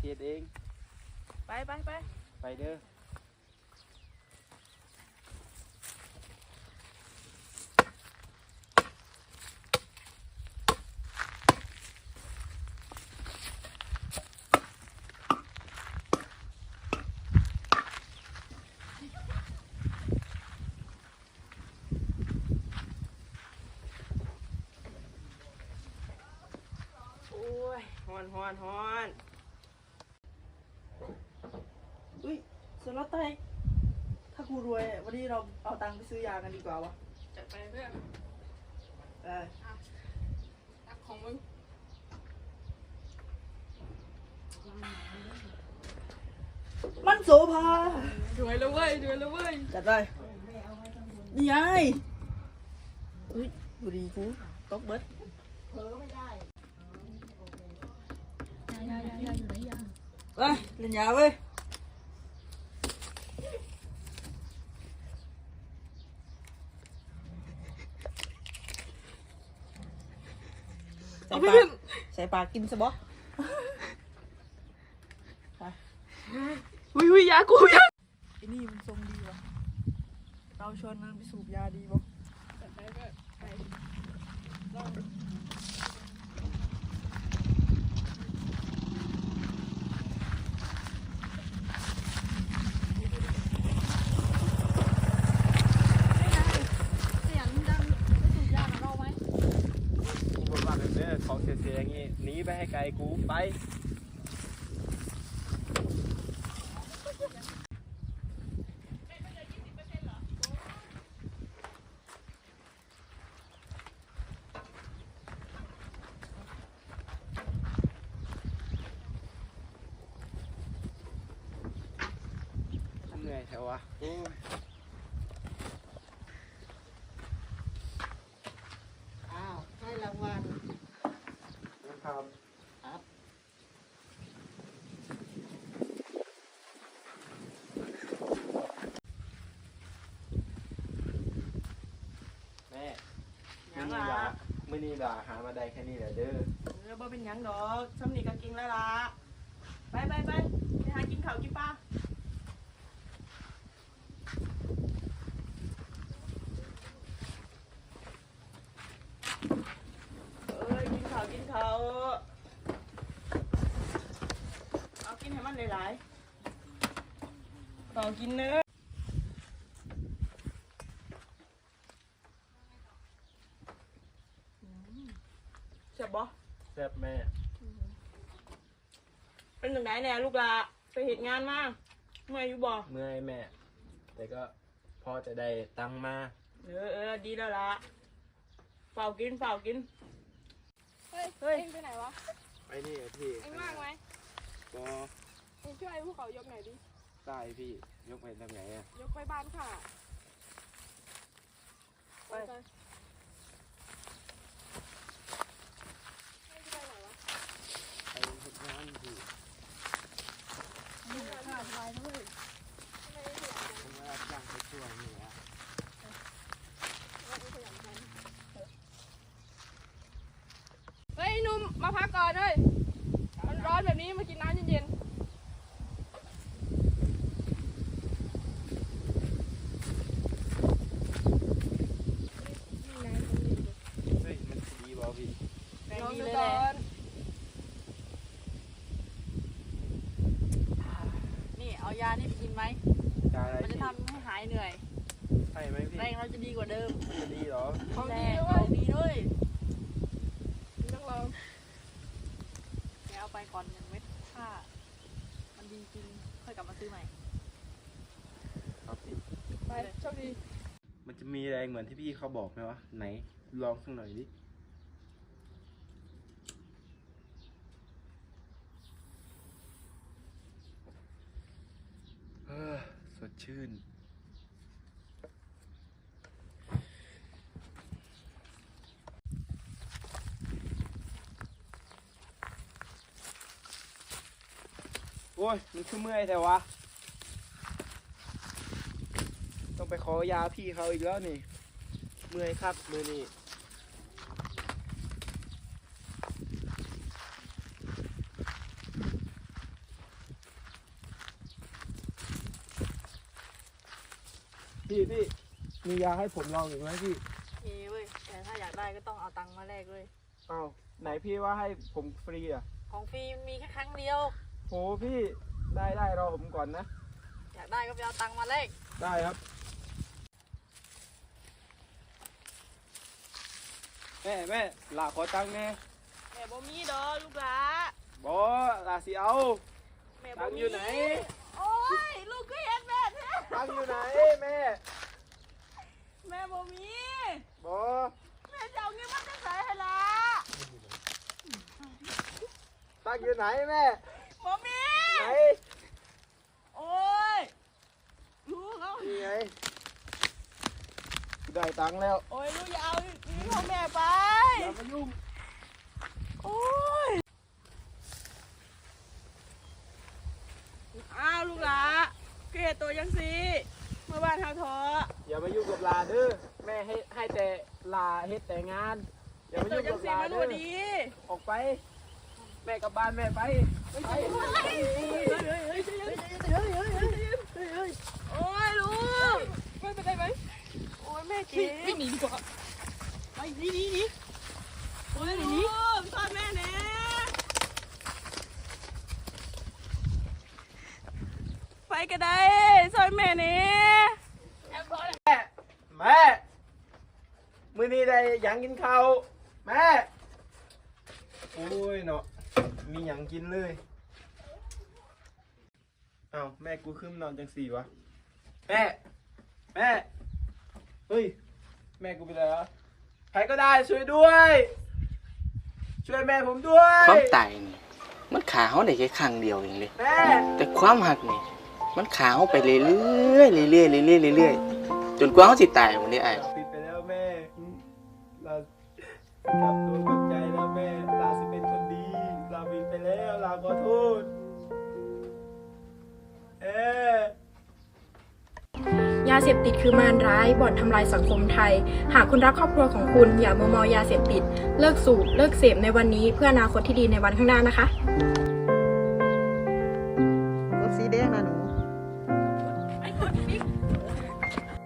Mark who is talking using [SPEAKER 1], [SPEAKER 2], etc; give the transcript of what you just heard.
[SPEAKER 1] เฮ็ดเอง
[SPEAKER 2] ไปไปไป
[SPEAKER 1] ไปเด้อ
[SPEAKER 2] โอ้ยฮอนฮอนฮอนอุ้ย สล็อตไตถ้ากูรวยอะวันนี้เราเอาตังค์ไปซื้อยากันดีกว่าวะ
[SPEAKER 3] จัดไปเพื่อน
[SPEAKER 2] ได้
[SPEAKER 3] ตักของมึง
[SPEAKER 2] มันโสภาร
[SPEAKER 3] วยแล้วเว้ยรวยแล้วเว้ย
[SPEAKER 2] จัดไปนี่ไงอุ้ยบุรีกูตกเบิดไปเล่นยาเว้ยใส่
[SPEAKER 3] เอา
[SPEAKER 2] ปา
[SPEAKER 3] เพื่อกน
[SPEAKER 2] ใส่ปากกินซะบ่
[SPEAKER 3] วิวิยากูยา
[SPEAKER 2] ไอ้นี่มันทรงดีว่ะเราชวนมันไปสูบยาดีบ่
[SPEAKER 3] จัดไปเพื่อนไปเสียงดังไปสูบยากับเราไหม
[SPEAKER 1] กูบอกว่าเด้อของเสียๆอย่างงี้หนีไปให้ไกลกูไปเหนื่อยแถววะโอ้ย
[SPEAKER 2] อ้าวให้รางวัล
[SPEAKER 1] นะ ครับ
[SPEAKER 2] ครับ
[SPEAKER 1] แม่
[SPEAKER 2] หยั
[SPEAKER 1] มื้
[SPEAKER 2] ง
[SPEAKER 1] อนี้
[SPEAKER 2] ล่ะ
[SPEAKER 1] ล่ะมื้อนี้ล่ะหามาได้แค่นี้แหละเด้อ
[SPEAKER 2] เออบ่เป็นหยังดอกซ้ำนี่ก็กินแล้วล่ะไปไปไปไปหากินข้าวกินปลาเอ้ยกินข้าวกินข้าวเอากินให้มันหลายๆต่ อกินเนื้อะเจ็บบ่
[SPEAKER 1] แซ่บแม่
[SPEAKER 2] เป็นจังไดแน่ลูกละไปเหตุงานมาเมื่อยอยู่บ่
[SPEAKER 1] เมื่อยแม่ แต่ก็พอจะได้ตังค์มา
[SPEAKER 2] เออเออดีแล้วละเฝ้ากินเฝ้ากิน
[SPEAKER 3] เฮ้ย
[SPEAKER 2] เฮ้ย
[SPEAKER 3] เอ็งไปไหนวะ
[SPEAKER 1] ไปนี่อะพี่
[SPEAKER 3] เอ็งว่างไหม
[SPEAKER 1] ก็
[SPEAKER 3] เอ็งช่วยพวกเขายกหน่อยดิ
[SPEAKER 1] ใต้พี่ยกไปทางไหนอะ
[SPEAKER 3] ยกไปบ้านค่ะ
[SPEAKER 2] ไป
[SPEAKER 3] เอ็งจะไปไหนวะ
[SPEAKER 1] ไปทำงานพี่
[SPEAKER 3] ค่ะสบายนะเว้ยทำไมเอ็งขยันจัง
[SPEAKER 1] ผมว่าจ้างไปช่วยนี่อะ
[SPEAKER 3] ทำไมเอ็งขยันจังเฮ้ยหนุ่มมาพักก่อนเฮ้ยมันร้อนแบบนี้มากินน้ำเย็น
[SPEAKER 1] เฮ้ย มันสิดีบ่พี่
[SPEAKER 2] แบ่
[SPEAKER 3] ๆ
[SPEAKER 2] ง
[SPEAKER 3] ลอง
[SPEAKER 2] ดี
[SPEAKER 3] ดู
[SPEAKER 2] เลย
[SPEAKER 3] ก่
[SPEAKER 2] แห
[SPEAKER 3] อ
[SPEAKER 2] ละ
[SPEAKER 3] น
[SPEAKER 2] นี่ เอายานี่ไปกินไหม
[SPEAKER 1] จาอะไร
[SPEAKER 2] มันจะ
[SPEAKER 1] พี่
[SPEAKER 2] ทำให้หายเหนื่อย
[SPEAKER 1] ใช่ไหมพี่
[SPEAKER 2] แรงเราจะดีกว่าเดิม
[SPEAKER 1] มันจะดีเหรอ
[SPEAKER 3] ของ
[SPEAKER 2] แร
[SPEAKER 3] ดี
[SPEAKER 2] ง
[SPEAKER 3] ด้วย
[SPEAKER 2] ของดีด้วย
[SPEAKER 3] ต้องลอง
[SPEAKER 2] แกเอาไปก่อนหนึ่งเม็ดถ้ามันดีจริงค่อยกลับมาซื้อใหม่
[SPEAKER 1] ครับพี่
[SPEAKER 3] ไปโชคดี
[SPEAKER 1] มันจะมีแรงเหมือนที่พี่เขาบอกไหมวะไหนลองสักหน่อยดิ เออสด ชื่น โอ้ยมันคือเมื่อยแต่วะ ต้องไปขอยาพี่เขาอีกแล้วนี่ เมื่อยครับมือนี่ พี่พี่มียาให้ผมลองอีกไหมพี่
[SPEAKER 4] เฮ้เว้ยแต่ถ้าอยากได้ก็ต้องเอาตังค์มาแลกเลย
[SPEAKER 1] อ้าวไหนพี่ว่าให้ผมฟรีอะ
[SPEAKER 4] ของฟรีมันมีแค่ครั้งเดียว
[SPEAKER 1] โหพี่ได้ได้รอผมก่อนนะ
[SPEAKER 4] อยากได้ก็ไปเอาตังค์มาแลก
[SPEAKER 1] ได้ครับแม่แม่ลาขอตังค์แน่
[SPEAKER 2] แม่บ่มีดอกลูกหลา
[SPEAKER 1] บอลาสิเอา
[SPEAKER 2] แม่
[SPEAKER 1] ตั
[SPEAKER 2] บ่
[SPEAKER 1] งค์
[SPEAKER 2] มี
[SPEAKER 1] อยู่ไหน
[SPEAKER 2] โอ้ยลูกก็เห็นแม่แท้
[SPEAKER 1] ตังค์อยู่ไหนแม่
[SPEAKER 2] แม่บ่มี
[SPEAKER 1] บอ
[SPEAKER 2] แม่จะเอาเงินมาจากไหนให้ล่ะ
[SPEAKER 1] ตังค์อยู่ไหนแม่
[SPEAKER 2] บ่มี
[SPEAKER 1] ไหน
[SPEAKER 2] โอ้ยลูกเอา
[SPEAKER 1] นี่ไงได้ตังค์แล้ว
[SPEAKER 2] โอ้ยลูกอย่าเอาเงินของแม่ไป
[SPEAKER 1] อย่ามายุ่ง
[SPEAKER 2] โอ้ยอ้าวลูกหลาเกลียด ตัวยังสิเมื่อบ้านเฮาทอ
[SPEAKER 1] อย่ามายุ่งกับลาเด้อแม่ให้ให้แต่ลาเฮ็ดแต่งาน อย่ามา
[SPEAKER 2] ตัว
[SPEAKER 1] ยุ่ง
[SPEAKER 2] ยั
[SPEAKER 1] กั
[SPEAKER 2] ง
[SPEAKER 1] บ
[SPEAKER 2] สิ
[SPEAKER 1] ลา
[SPEAKER 2] มาดู
[SPEAKER 1] เด้อ
[SPEAKER 2] ดี
[SPEAKER 1] ออกไป แม่กลับบ้านแม่ไปไป
[SPEAKER 2] โอ้ยลูกไม่เป็นไรไหมโอ้ยแม่เจ็บไม่หนีดีกว่าไปหนีหนีหนีโอ้ยหนีหนีซ่อนแม่แน่ไปก็ได้ซ่อนแม่แน่
[SPEAKER 1] แม่มื้อนี้ได้ หยังกินข้าวแม่โอ้ยเนาะมีหยังกินเลยเอ้าแม่กูขึ้นนอนจังสี่วะแม่แม่เฮ้ยแม่กูไปแล้วใครก็ได้ช่วยด้วย ช่วยแม่ผมด้วย
[SPEAKER 5] ความตายนี่มันขาเขาได้แค่ครั้งเดียวเองเลย
[SPEAKER 1] แม่
[SPEAKER 5] แต่ความหักนี่มันขาเขาไปเรื่อยๆเรื่อยๆเรื่อยๆเรื่อยๆจนกว่าเขาสิตายมันได้ไอ้
[SPEAKER 1] กับตัวกับใจนะแม่ลาสิเป็นคนดีลาผิไปแล้วลาขอโทษเอ๊
[SPEAKER 6] ยาเสพติดคือมารร้ายบ่อนทำลายสังคมไทย หากคุณรักครอบครัวของคุณอย่ามัวเมายาเสพติด เลิกสูบเลิกเสพในวันนี้เพื่ออนาคตที่ดีในวันข้างหน้านะคะ